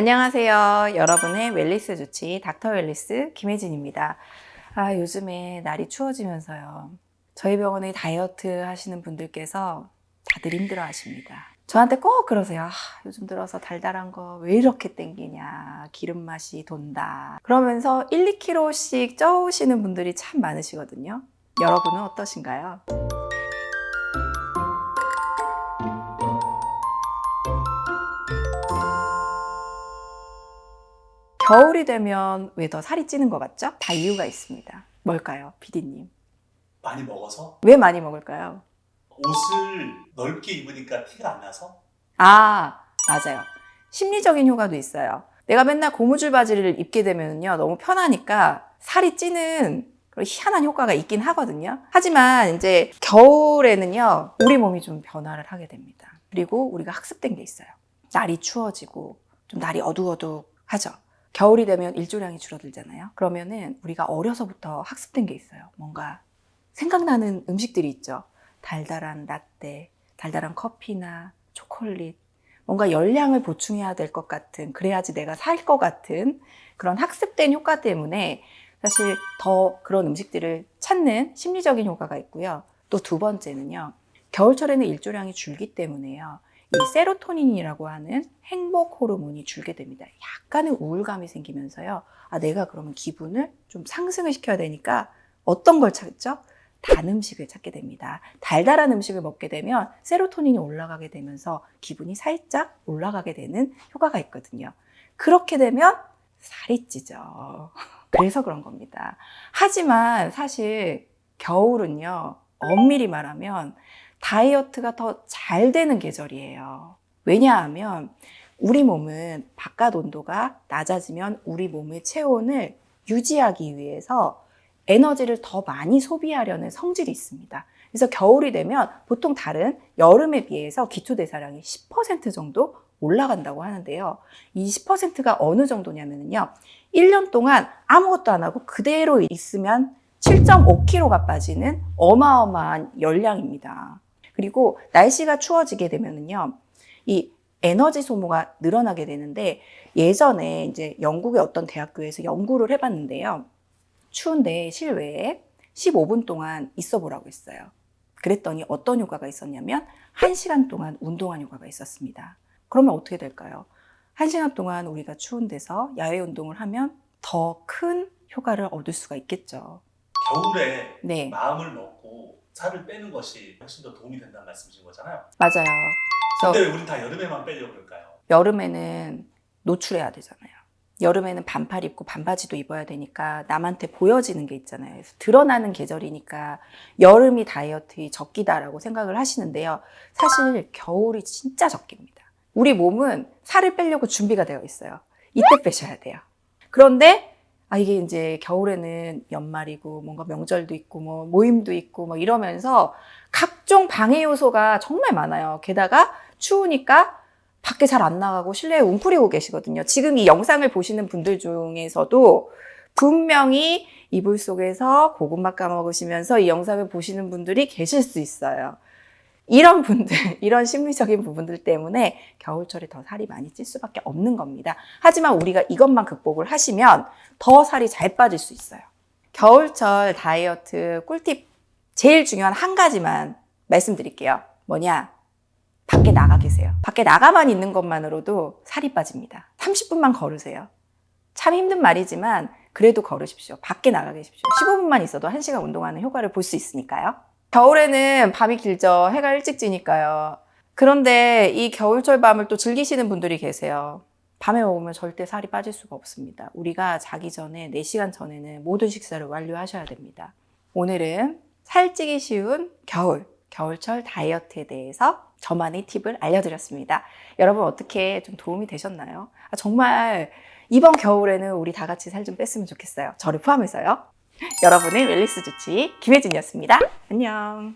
안녕하세요. 여러분의 웰리스 주치 닥터 웰리스 김혜진입니다. 아, 요즘에 날이 추워지면서요. 저희 병원에 다이어트 하시는 분들께서 다들 힘들어 하십니다. 저한테 꼭 그러세요. 아, 요즘 들어서 달달한 거 왜 이렇게 땡기냐. 기름 맛이 돈다. 그러면서 1, 2kg씩 쪄오시는 분들이 참 많으시거든요. 여러분은 어떠신가요? 겨울이 되면 왜 더 살이 찌는 것 같죠? 다 이유가 있습니다. 뭘까요, 비디님? 많이 먹어서 왜 많이 먹을까요? 옷을 넓게 입으니까 티가 안 나서 아, 맞아요. 심리적인 효과도 있어요. 내가 맨날 고무줄 바지를 입게 되면요. 너무 편하니까 살이 찌는 그런 희한한 효과가 있긴 하거든요. 하지만 이제 겨울에는요. 우리 몸이 좀 변화를 하게 됩니다. 그리고 우리가 학습된 게 있어요. 날이 추워지고 좀 날이 어둑어둑하죠. 겨울이 되면 일조량이 줄어들잖아요. 그러면은 우리가 어려서부터 학습된 게 있어요. 뭔가 생각나는 음식들이 있죠. 달달한 라떼, 달달한 커피나 초콜릿, 뭔가 열량을 보충해야 될 것 같은, 그래야지 내가 살 것 같은 그런 학습된 효과 때문에 사실 더 그런 음식들을 찾는 심리적인 효과가 있고요. 또 두 번째는요. 겨울철에는 일조량이 줄기 때문에요. 이 세로토닌이라고 하는 행복 호르몬이 줄게 됩니다. 약간의 우울감이 생기면서요. 아, 내가 그러면 기분을 좀 상승을 시켜야 되니까 어떤 걸 찾죠? 단 음식을 찾게 됩니다. 달달한 음식을 먹게 되면 세로토닌이 올라가게 되면서 기분이 살짝 올라가게 되는 효과가 있거든요. 그렇게 되면 살이 찌죠. 그래서 그런 겁니다. 하지만 사실 겨울은요, 엄밀히 말하면 다이어트가 더 잘 되는 계절이에요. 왜냐하면 우리 몸은 바깥 온도가 낮아지면 우리 몸의 체온을 유지하기 위해서 에너지를 더 많이 소비하려는 성질이 있습니다. 그래서 겨울이 되면 보통 다른 여름에 비해서 기초대사량이 10% 정도 올라간다고 하는데요. 이 10%가 어느 정도냐면요. 1년 동안 아무것도 안 하고 그대로 있으면 7.5kg가 빠지는 어마어마한 열량입니다. 그리고 날씨가 추워지게 되면은요. 이 에너지 소모가 늘어나게 되는데 예전에 이제 영국의 어떤 대학교에서 연구를 해봤는데요. 추운데 실외에 15분 동안 있어 보라고 했어요. 그랬더니 어떤 효과가 있었냐면 1시간 동안 운동한 효과가 있었습니다. 그러면 어떻게 될까요? 1시간 동안 우리가 추운 데서 야외 운동을 하면 더 큰 효과를 얻을 수가 있겠죠. 겨울에 네, 마음을 먹고 살을 빼는 것이 훨씬 더 도움이 된다는 말씀이신 거잖아요. 맞아요. 그래서 근데 왜 우린 다 여름에만 빼려고 그럴까요? 여름에는 노출해야 되잖아요. 여름에는 반팔 입고 반바지도 입어야 되니까 남한테 보여지는 게 있잖아요. 그래서 드러나는 계절이니까 여름이 다이어트의 적기다라고 생각을 하시는데요. 사실 겨울이 진짜 적기입니다. 우리 몸은 살을 빼려고 준비가 되어 있어요. 이때 빼셔야 돼요. 그런데 아 이게 이제 겨울에는 연말이고 뭔가 명절도 있고 뭐 모임도 있고 뭐 이러면서 각종 방해 요소가 정말 많아요. 게다가 추우니까 밖에 잘 안 나가고 실내에 웅크리고 계시거든요. 지금 이 영상을 보시는 분들 중에서도 분명히 이불 속에서 고구마 까먹으시면서 이 영상을 보시는 분들이 계실 수 있어요. 이런 분들, 이런 심리적인 부분들 때문에 겨울철에 더 살이 많이 찔 수밖에 없는 겁니다. 하지만 우리가 이것만 극복을 하시면 더 살이 잘 빠질 수 있어요. 겨울철 다이어트 꿀팁 제일 중요한 한 가지만 말씀드릴게요. 뭐냐? 밖에 나가 계세요. 밖에 나가만 있는 것만으로도 살이 빠집니다. 30분만 걸으세요. 참 힘든 말이지만 그래도 걸으십시오. 밖에 나가 계십시오. 15분만 있어도 1시간 운동하는 효과를 볼 수 있으니까요. 겨울에는 밤이 길죠. 해가 일찍 지니까요. 그런데 이 겨울철 밤을 또 즐기시는 분들이 계세요. 밤에 먹으면 절대 살이 빠질 수가 없습니다. 우리가 자기 전에 4시간 전에는 모든 식사를 완료하셔야 됩니다. 오늘은 살찌기 쉬운 겨울, 겨울철 다이어트에 대해서 저만의 팁을 알려드렸습니다. 여러분 어떻게 좀 도움이 되셨나요? 아, 정말 이번 겨울에는 우리 다 같이 살 좀 뺐으면 좋겠어요. 저를 포함해서요. 여러분의 웰리스 주치 김혜진이었습니다. 안녕.